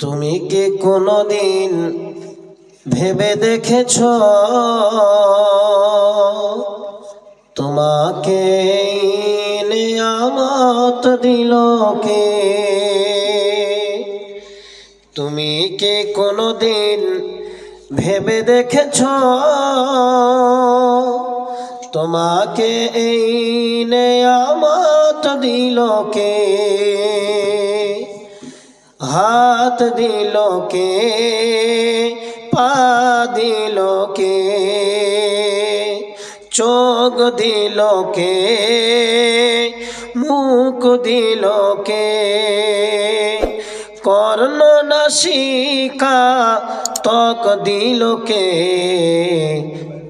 তুমি কি কোনোদিন ভেবে দেখেছ? তোমাকে নিয়ামত দিল কে? তুমি কি কোনোদিন ভেবে দেখেছ? তোমাকে এই নিয়ামত দিল কে? হাত দিল কে, পা দিল কে, চোখ দিল কে, মুখ দিল কে, কর্ণ নাসিকা তক দিল কে।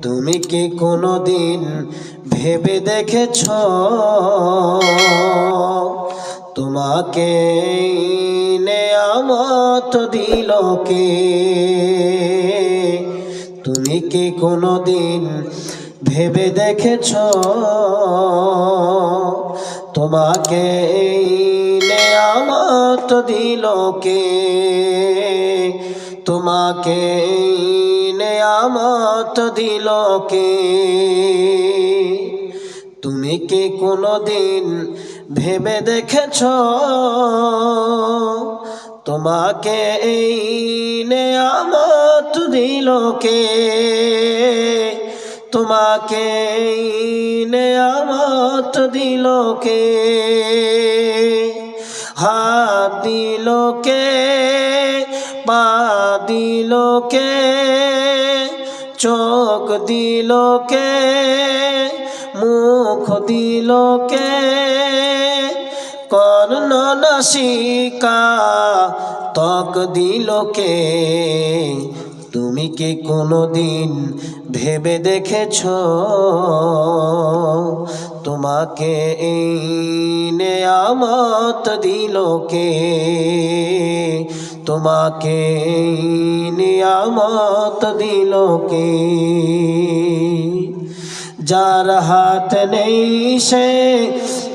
তুমি কি কোনোদিন ভেবে দেখেছ? তোমাকে নেয়ামত দিল কে? তুমি কি কোনোদিন ভেবে দেখেছ? তোমাকে নেয়ামত দিল কে? তোমাকে নেয়ামত দিল কে? তুমি কি কোনোদিন ভেবে দেখেছ? তোমাকে এই নেয়ামত দিল কে? তোমাকে এই নেয়ামত দিল কে? হাত দিল কে? পা দিল কে? চোখ দিল কে? মুখ দিল কে? কর্ণ নাসিকা তক দিল কে? তুমি কি কোনোদিন ভেবে দেখেছ? তোমাকে এই নেয়ামত দিল কে? তোমাকে নিয়ামত দিল কে? যার হাত নেই সে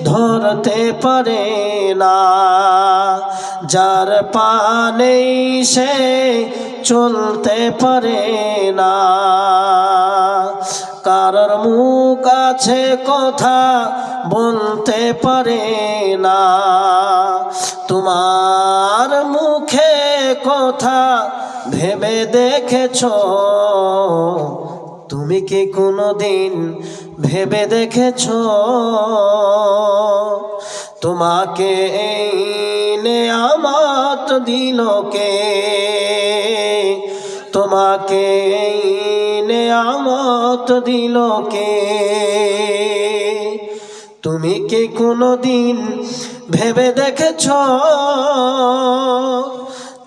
ধরতে পারে না। যার পা নেই সে চলতে পারে না। কারোর মুখ আছে কথা বলতে পারে না। তোমার মুখে কথা ভেবে দেখেছ তুমি কি কোনোদিন ভেবে দেখেছ? তোমাকে এই নেয়ামত দিল কে? তোমাকে এই নেয়ামত দিল কে? তুমি কি কোনোদিন ভেবে দেখেছ?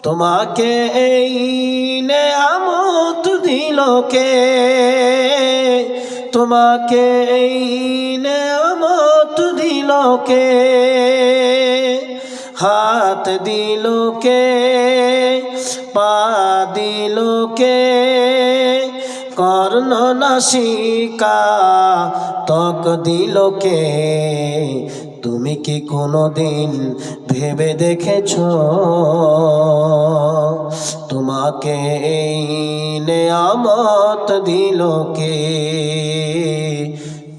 তোমাকে এই নে নেয়ামত দিল কে তোমাকে এই নেয়ামত দিল কে? হাত দিল কে? পা দিল কে? কর্ণ নাসিকা তক দিল কে? তুমি কি কোনোদিন ভেবে দেখেছ? তোমাকে এই নেয়ামত দিল কে?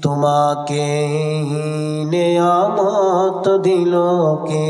তোমাকে নেয়ামত দিল কে?